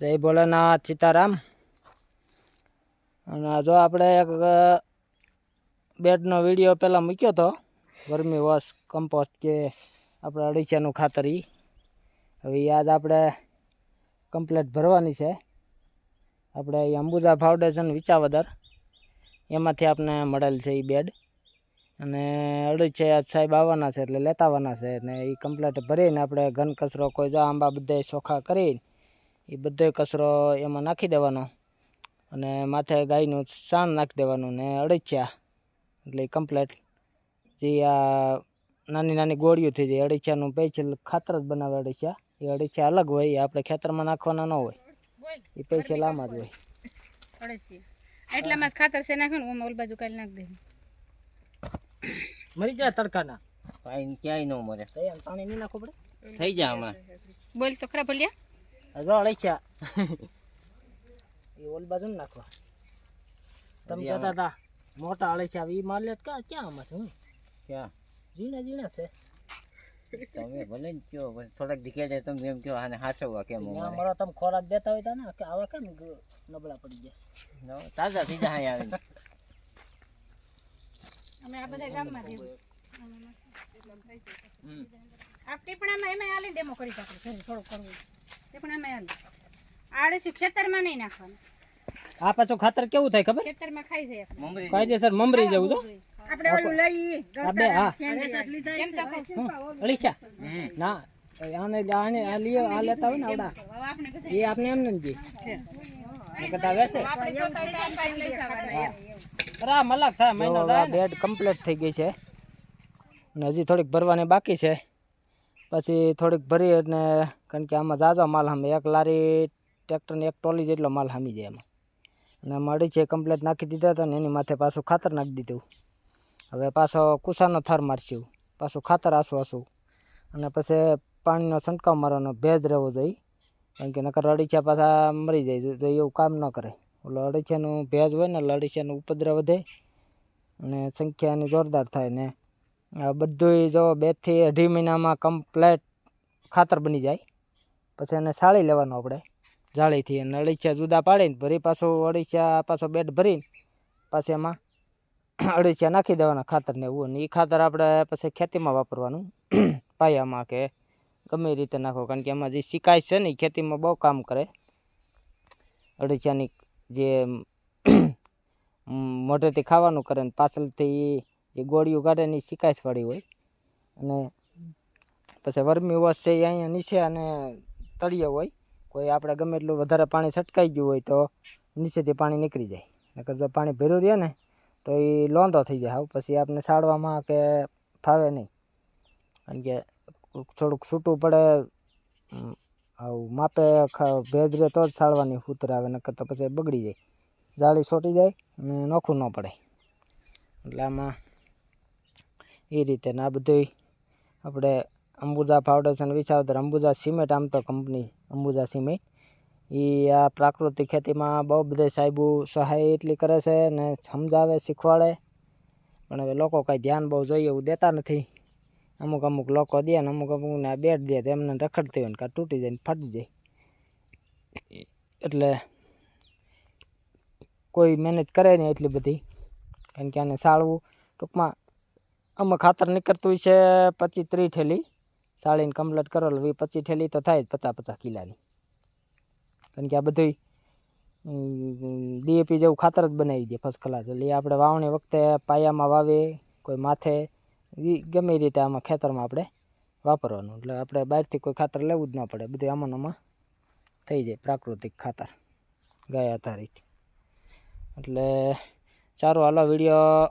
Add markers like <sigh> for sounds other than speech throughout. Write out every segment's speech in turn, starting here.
જય ભોલેનાથ સીતારામ. અને જો આપણે એક બેડનો વીડિયો પહેલાં મૂક્યો હતો વર્મી વોશ કમ્પોસ્ટ કે આપણે અડીસાનું ખાતર એ હવે આજ આપણે કમ્પ્લેટ ભરવાની છે. આપણે અંબુજા ફાઉન્ડેશન વિચાવદર એમાંથી આપણે મળેલ છે એ બેડ. અને અડીસે આજ સાહેબ આવવાના છે એટલે લેતા આવવાના છે અને એ કમ્પ્લેટ ભરીને આપણે ઘન કચરો કોઈ જો આંબા બધે ચોખ્ખા કરીને એ બધો કચરો એમાં નાખી દેવાનો. અને માથે ગાયનું સાણ નાખી દેવાનું ને અળસિયા એટલે કમ્પ્લેટ જે આ નાની નાની ગોળીઓ થઈ જાય અળસિયાનું પેચલ ખાતર જ બનાવે અળસિયા એ અળસિયા અલગ હોય એ આપણે ખેતરમાં નાખવાના ન હોય. એ પેચલ આમાં જ હોય. એટલામાં જ ખાતર છે નાખ્યું ને ઓમાં ઓલ બાજુ કાલે નાખી દે મરી જાય તડકાના. પાણી ક્યાંય ન મરે. પાણી નહીં નાખવું પડે? થઈ જાય અમારે બોલ તો ખરા ભલ્યા જો અળસિયા એ ઓલ બાજુ ને નાખવા. તમે કહેતા હતા મોટા અળસિયા એ માલ ક્યાં ક્યાં આમાં છે હું? ક્યાં? ઝીણા ઝીણા છે. તમે ભલે ને કયો પછી થોડાક દીકે જાય તમે એમ કયો આને હાસવવા કેમ અમારે? મારો તમે ખોરાક દેતા હોય તા ને કે આવા કેમ નબળા પડી જાય ન, તાજા થઈ જાય આવીને. અમે આ બધા ગામમાં દેવું હમ. આ ટીપણામાં એમાં આલી ડેમો કરી શકે ઘરે થોડું કરવું. ખેતરમાં નહીં નાખવાનું. આ પાછું ખાતર કેવું થાય ખબર? ખેતરમાં ખાઈ જાય મમરી. કાયદેસર મમરી જેવું છો? આપણે ઓલું લઈ આ હા. એમ તો કહું અલીશા? હમ. ના આને આને આ લ્યો આ લેતા હોય ને આવડા એ આપને એમ નથી બેડ કમ્પ્લીટ થઈ ગઈ છે. ને હજી થોડીક ભરવાની બાકી છે. પછી થોડીક ભરી અને કારણ કે આમાં જાજો માલ સામે. એક લારી ટ્રેક્ટરને એક ટોલી જેટલો માલ સામી જાય એમાં. અને આમાં અડીચે કમ્પ્લેટ નાખી દીધા હતા ને એની માથે પાછું ખાતર નાખી દીધું. હવે પાછો કુસાનો થર મારશું. પાછું ખાતર આસું આસું. અને પછી પાણીનો છંટકાવ મારવાનો, ભેજ રહેવો જોઈએ. કારણ કે નકર અડીછા પાછા મરી જાય તો એવું કામ ન કરે. ઓલો અડીછાનું ભેજ હોય ને એટલે અડીચાનું ઉપદ્રવ વધે. અને સંખ્યા એની જોરદાર થાય ને બધુંય જો બેથી અઢી મહિનામાં કમ્પ્લેટ ખાતર બની જાય. પછી એને સાળી લેવાનું આપણે. જાળીથી અને અડીચા જુદા પાડીને ભરી પાછું અડીચા પાછો બેડ ભરીને પાછી એમાં <clears throat> અડીચા નાખી દેવાના ખાતરને એવું. અને એ ખાતર આપણે પછી ખેતીમાં વાપરવાનું. <clears throat> પાયામાં કે ગમે રીતે નાખો. કારણ કે એમાં જે શિકાય છે ને એ ખેતીમાં બહુ કામ કરે. અડીચાની જે <clears throat> મોઢેથી ખાવાનું કરે ને પાછળથી જે ગોળીઓ કાઢે ને એ શિકાયસવાળી હોય. અને પછી વર્મી વોશ છે એ અહીંયા નીચે અને તળિયે હોય. કોઈ આપણે ગમે એટલું વધારે પાણી છટકાઈ ગયું હોય તો નીચેથી પાણી નીકળી જાય. નકર જો પાણી ભેરું રહે ને તો એ લોંધો થઈ જાય. હાવ પછી આપણે સાડવામાં કે ફાવે નહીં. કારણ કે થોડુંક છૂટું પડે આવું માપે ભેજ રહે તો જ સાળવાની ઉતર આવે, નકર તો પછી બગડી જાય. જાળી છોટી જાય અને નોખું ન પડે. એટલે આમાં એ રીતે. ને આ બધું આપણે અંબુજા ફાઉન્ડેશન વિસાવદર અંબુજા સિમેન્ટ આમ તો કંપની અંબુજા સિમેન્ટ. એ આ પ્રાકૃતિક ખેતીમાં બહુ બધા સાહેબો સહાય એટલી કરે છે ને સમજાવે, શીખવાડે. પણ હવે લોકો કાંઈ ધ્યાન બહુ જોઈએ એવું દેતા નથી. અમુક અમુક લોકો દે ને અમુક અમુકને બેટ દે તો એમને રખડતી હોય ને કાં તૂટી જાય ને ફાટી જાય. એટલે કોઈ મહેનત કરે નહીં એટલી બધી. કારણ કે આને સાળવું ટૂંકમાં આમાં ખાતર નીકળતું છે પચીસ ત્રીસ ઠેલી સાળીને કમ્પ્લીટ કરો એટલે પચીસ ઠેલી તો થાય જ પચાસ પચાસ કિલાની. કારણ કે આ બધું ડીએપી જેવું ખાતર જ બનાવી દે ફર્સ્ટ ક્લાસ એટલે આપણે વાવણી વખતે પાયામાં વાવે, કોઈ માથે ગમે રીતે આમાં ખેતરમાં આપણે વાપરવાનું. એટલે આપણે બહારથી કોઈ ખાતર લેવું જ ના પડે. બધું આમાં આમાં થઈ જાય પ્રાકૃતિક ખાતર, ગાય આધારિત. એટલે સારો હાલો, વીડિયો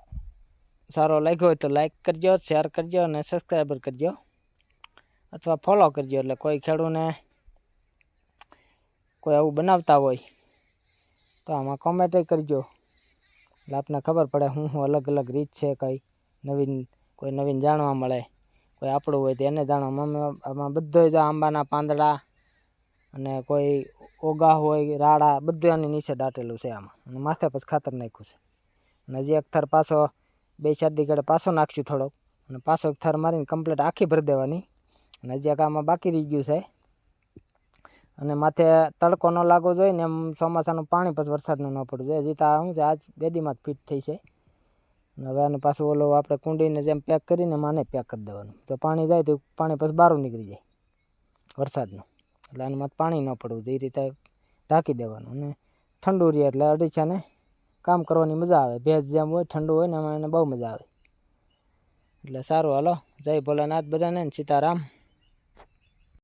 સારો લાગ્યો હોય તો લાઇક કરજો શેર કરજો અને સબસ્ક્રાઈબર કરજો. અથવા ફોલો કરજો એટલે કોઈ ખેડૂને કોઈ આવું બનાવતા હોય તો આમાં કોમેન્ટ કરજો. એટલે આપને ખબર પડે હું હું અલગ અલગ રીત છે કંઈ નવીન, કોઈ નવીન જાણવા મળે, કોઈ આપણું હોય તો એને જાણવા આમાં બધો જ આંબાના પાંદડા અને કોઈ ઓગા હોય, રાડા બધું આની નીચે દાટેલું છે આમાં. અને માથે પછી ખાતર નાખ્યું છે. અને એક થર પાછો બે ચાર દી પાછો નાખશું થોડોક. અને પાછો થર મારીને કમ્પ્લીટ આખી ભરી દેવાની. અને હજી આમાં બાકી રહી ગયું છે. અને માથે તડકો ન લાગવો જોઈએ ને એમ ચોમાસાનું પાણી પછી વરસાદનું ન પડવું જોઈએ. હજી તો શું છે, આજ બેદીમાં જ ફિટ થઈ છે. અને હવે આને પાછું ઓલો આપણે કુંડીને જેમ પેક કરીને માને પેક કરી દેવાનું. તો પાણી જાય તો પાણી પછી બહાર નીકળી જાય વરસાદનું. એટલે આને માથે પાણી ન પડવું જોઈએ. એ રીતે ઢાંકી દેવાનું. અને ઠંડુ રહે એટલે અડીસાને કામ કરવાની મજા આવે. ભેજ જેમ હોય, ઠંડુ હોય ને એમાં એને બહુ મજા આવે. એટલે સારું, હાલો. જય ભોલેનાથ બધાને સીતારામ.